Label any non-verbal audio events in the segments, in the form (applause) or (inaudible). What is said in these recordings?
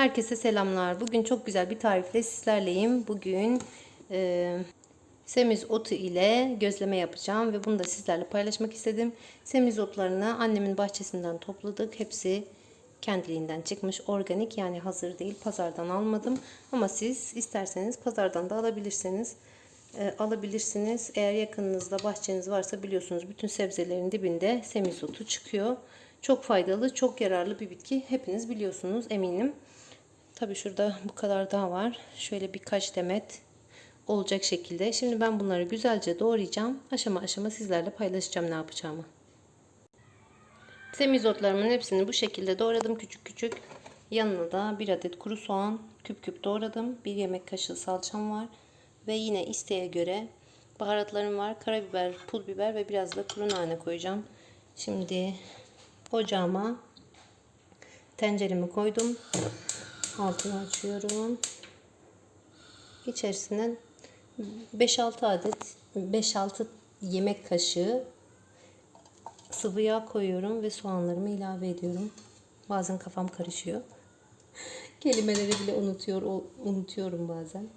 Herkese selamlar. Bugün çok güzel bir tarifle sizlerleyim. Bugün e, semiz otu ile gözleme yapacağım ve bunu da sizlerle paylaşmak istedim. Semiz otlarını annemin bahçesinden topladık. Hepsi kendiliğinden çıkmış organik yani hazır değil pazardan almadım. Ama siz isterseniz pazardan da alabilirsiniz. E, alabilirsiniz. Eğer yakınınızda bahçeniz varsa biliyorsunuz bütün sebzelerin dibinde semizotu çıkıyor. Çok faydalı, çok yararlı bir bitki. Hepiniz biliyorsunuz eminim. Tabi şurada bu kadar daha var. Şöyle birkaç demet olacak şekilde. Şimdi ben bunları güzelce doğrayacağım. Aşama aşama sizlerle paylaşacağım ne yapacağımı. Semizotlarımın hepsini bu şekilde doğradım küçük küçük. Yanına da bir adet kuru soğan küp küp doğradım. Bir yemek kaşığı salçam var. Ve yine isteğe göre baharatlarım var. Karabiber, pul biber ve biraz da kuru nane koyacağım. Şimdi ocağıma tenceremi koydum. Altını açıyorum. İçerisinden 5-6 adet 5-6 yemek kaşığı sıvı yağ koyuyorum ve soğanlarımı ilave ediyorum. Bazen kafam karışıyor. (laughs) Kelimeleri bile unutuyor unutuyorum bazen.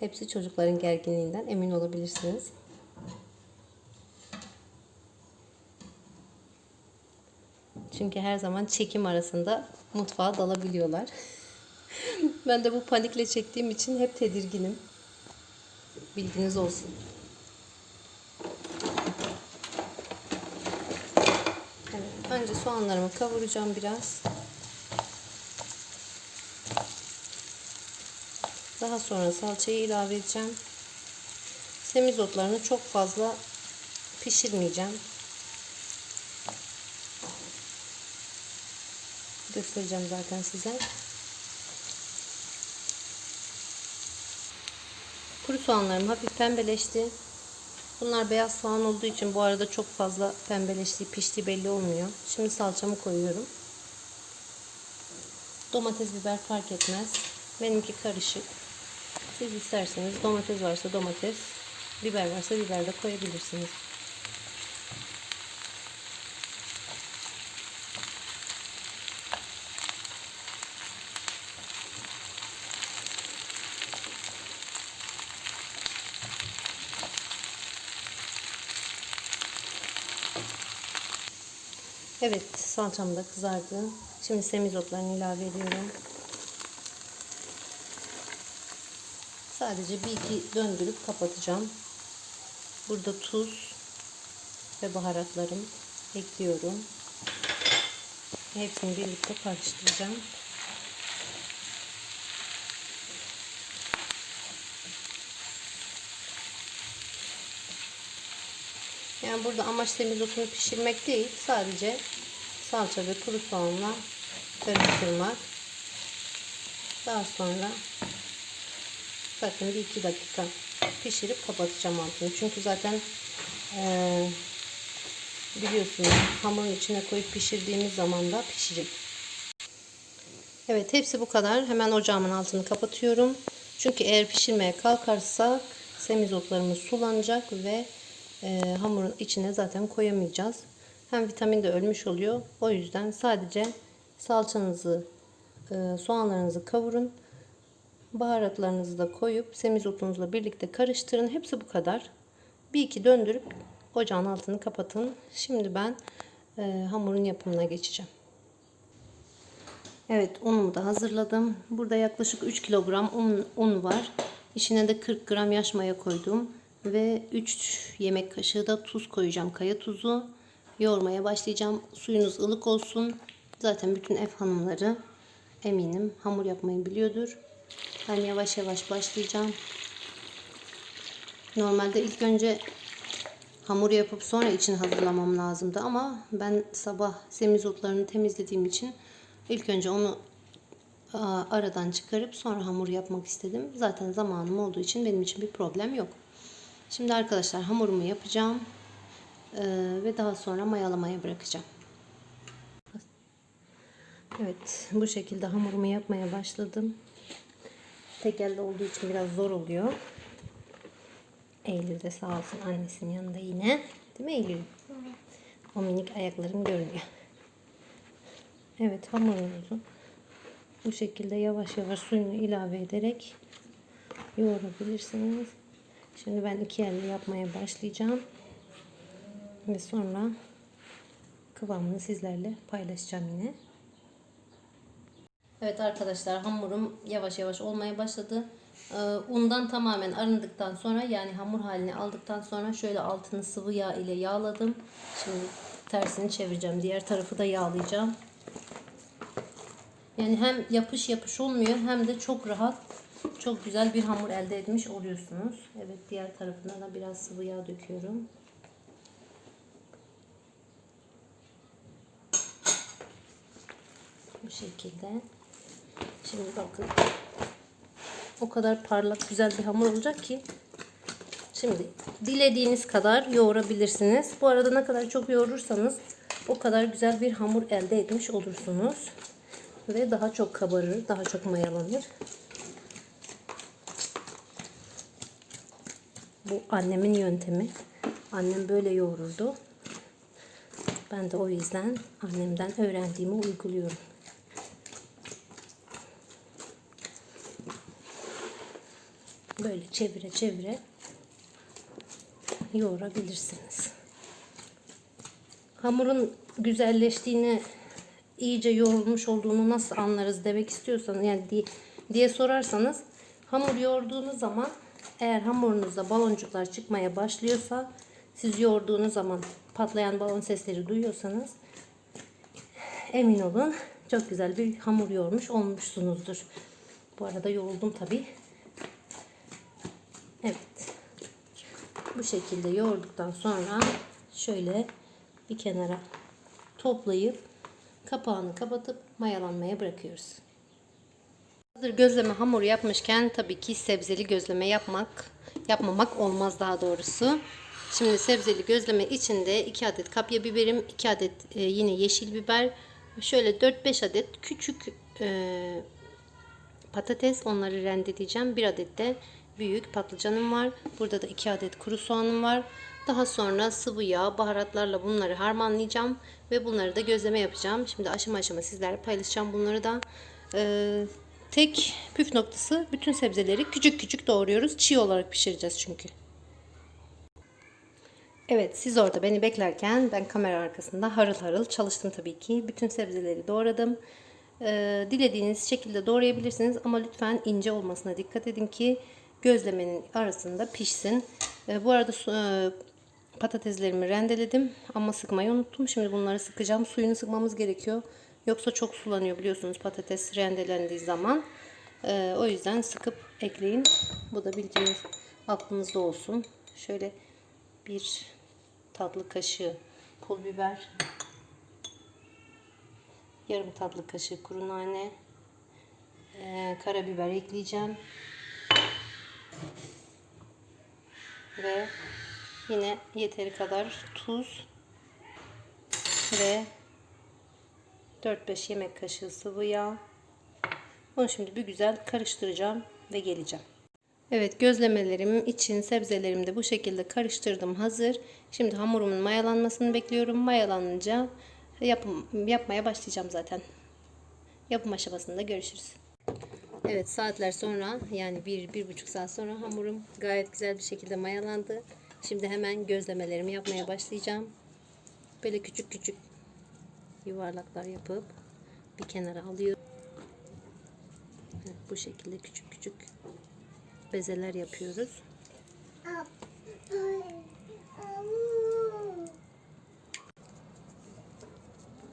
Hepsi çocukların gerginliğinden emin olabilirsiniz. Çünkü her zaman çekim arasında mutfağa dalabiliyorlar. (laughs) ben de bu panikle çektiğim için hep tedirginim. Bilginiz olsun. Evet, önce soğanlarımı kavuracağım biraz. Daha sonra salçayı ilave edeceğim. Semizotlarını çok fazla pişirmeyeceğim. Göstereceğim zaten size. Kuru soğanlarım hafif pembeleşti. Bunlar beyaz soğan olduğu için bu arada çok fazla pembeleştiği, piştiği belli olmuyor. Şimdi salçamı koyuyorum. Domates, biber fark etmez. Benimki karışık. Siz isterseniz domates varsa domates, biber varsa biber de koyabilirsiniz. Evet salçam da kızardı. Şimdi semizotlarını ilave ediyorum. Sadece bir iki döndürüp kapatacağım. Burada tuz ve baharatlarım ekliyorum. Hepsini birlikte karıştıracağım. Yani burada amaç semizotunu pişirmek değil. Sadece salça ve kuru soğanla karıştırmak. Daha sonra zaten bir iki dakika pişirip kapatacağım altını. Çünkü zaten ee, biliyorsunuz hamurun içine koyup pişirdiğimiz zaman da pişecek. Evet hepsi bu kadar. Hemen ocağımın altını kapatıyorum. Çünkü eğer pişirmeye kalkarsak semizotlarımız sulanacak ve e, hamurun içine zaten koyamayacağız. Hem vitamin de ölmüş oluyor. O yüzden sadece salçanızı, e, soğanlarınızı kavurun. Baharatlarınızı da koyup semizotunuzla birlikte karıştırın. Hepsi bu kadar. Bir iki döndürüp ocağın altını kapatın. Şimdi ben e, hamurun yapımına geçeceğim. Evet unumu da hazırladım. Burada yaklaşık 3 kilogram un, un var. İçine de 40 gram yaş maya koydum. Ve 3 yemek kaşığı da tuz koyacağım. Kaya tuzu. Yoğurmaya başlayacağım. Suyunuz ılık olsun. Zaten bütün ev hanımları eminim hamur yapmayı biliyordur. Ben yavaş yavaş başlayacağım. Normalde ilk önce hamur yapıp sonra için hazırlamam lazımdı ama ben sabah semizotlarını temizlediğim için ilk önce onu aradan çıkarıp sonra hamur yapmak istedim. Zaten zamanım olduğu için benim için bir problem yok. Şimdi arkadaşlar hamurumu yapacağım. Ee, ve daha sonra mayalamaya bırakacağım. Evet bu şekilde hamurumu yapmaya başladım. Tek elde olduğu için biraz zor oluyor. Eylül de sağ olsun annesinin yanında yine. Değil mi Eylül? Evet. O minik ayaklarım görünüyor. Evet hamurumuzu Bu şekilde yavaş yavaş suyunu ilave ederek yoğurabilirsiniz. Şimdi ben iki elle yapmaya başlayacağım. Ve sonra kıvamını sizlerle paylaşacağım yine. Evet arkadaşlar hamurum yavaş yavaş olmaya başladı. Ee, Undan tamamen arındıktan sonra yani hamur halini aldıktan sonra şöyle altını sıvı yağ ile yağladım. Şimdi tersini çevireceğim. Diğer tarafı da yağlayacağım. Yani hem yapış yapış olmuyor hem de çok rahat çok güzel bir hamur elde etmiş oluyorsunuz. Evet diğer tarafına da biraz sıvı yağ döküyorum. Bu şekilde. Şimdi bakın. O kadar parlak güzel bir hamur olacak ki. Şimdi dilediğiniz kadar yoğurabilirsiniz. Bu arada ne kadar çok yoğurursanız o kadar güzel bir hamur elde etmiş olursunuz. Ve daha çok kabarır, daha çok mayalanır. Bu annemin yöntemi. Annem böyle yoğururdu. Ben de o yüzden annemden öğrendiğimi uyguluyorum. Böyle çevire çevire yoğurabilirsiniz. Hamurun güzelleştiğini, iyice yoğrulmuş olduğunu nasıl anlarız demek istiyorsanız yani diye, diye sorarsanız hamur yoğurduğunuz zaman eğer hamurunuzda baloncuklar çıkmaya başlıyorsa siz yoğurduğunuz zaman patlayan balon sesleri duyuyorsanız emin olun çok güzel bir hamur yoğurmuş olmuşsunuzdur. Bu arada yoğuldum tabi. Evet. Bu şekilde yoğurduktan sonra şöyle bir kenara toplayıp kapağını kapatıp mayalanmaya bırakıyoruz. Hazır gözleme hamuru yapmışken tabii ki sebzeli gözleme yapmak yapmamak olmaz daha doğrusu. Şimdi sebzeli gözleme içinde 2 adet kapya biberim, 2 adet e, yine yeşil biber, şöyle 4-5 adet küçük e, patates onları rendeleyeceğim. 1 adet de büyük patlıcanım var. Burada da 2 adet kuru soğanım var. Daha sonra sıvı yağ, baharatlarla bunları harmanlayacağım ve bunları da gözleme yapacağım. Şimdi aşama aşama sizlerle paylaşacağım bunları da. Ee, tek püf noktası bütün sebzeleri küçük küçük doğruyoruz. Çiğ olarak pişireceğiz çünkü. Evet siz orada beni beklerken ben kamera arkasında harıl harıl çalıştım tabii ki. Bütün sebzeleri doğradım. Ee, dilediğiniz şekilde doğrayabilirsiniz ama lütfen ince olmasına dikkat edin ki gözlemenin arasında pişsin. Ee, bu arada e, patateslerimi rendeledim ama sıkmayı unuttum. Şimdi bunları sıkacağım. Suyunu sıkmamız gerekiyor. Yoksa çok sulanıyor biliyorsunuz patates rendelendiği zaman. Ee, o yüzden sıkıp ekleyin. Bu da bildiğiniz aklınızda olsun. Şöyle bir tatlı kaşığı pul biber. Yarım tatlı kaşığı kuru nane. Ee, karabiber ekleyeceğim. Ve yine yeteri kadar tuz ve 4-5 yemek kaşığı sıvı yağ. Bunu şimdi bir güzel karıştıracağım ve geleceğim. Evet gözlemelerim için sebzelerimi de bu şekilde karıştırdım hazır. Şimdi hamurumun mayalanmasını bekliyorum. Mayalanınca yapım, yapmaya başlayacağım zaten. Yapım aşamasında görüşürüz. Evet saatler sonra yani bir, bir buçuk saat sonra hamurum gayet güzel bir şekilde mayalandı. Şimdi hemen gözlemelerimi yapmaya başlayacağım. Böyle küçük küçük yuvarlaklar yapıp bir kenara alıyorum. Evet, bu şekilde küçük küçük bezeler yapıyoruz.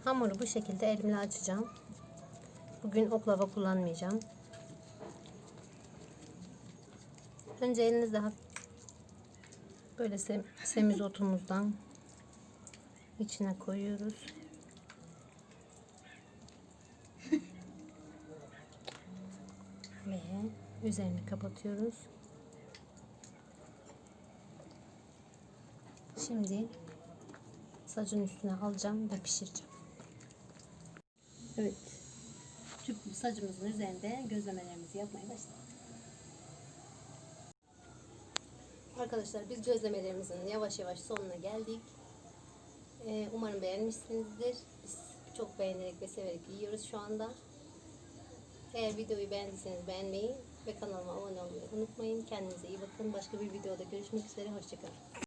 Hamuru bu şekilde elimle açacağım. Bugün oklava kullanmayacağım. Önce elinizde böyle sem semizotumuzdan içine koyuyoruz. Ve üzerini kapatıyoruz. Şimdi sacın üstüne alacağım ve pişireceğim. Evet. Tüp sacımızın üzerinde gözlemelerimizi yapmaya başlayalım. Arkadaşlar biz gözlemelerimizin yavaş yavaş sonuna geldik. Ee, umarım beğenmişsinizdir. Biz çok beğenerek ve severek yiyoruz şu anda. Eğer videoyu beğendiyseniz beğenmeyi ve kanalıma abone olmayı unutmayın. Kendinize iyi bakın. Başka bir videoda görüşmek üzere. Hoşçakalın.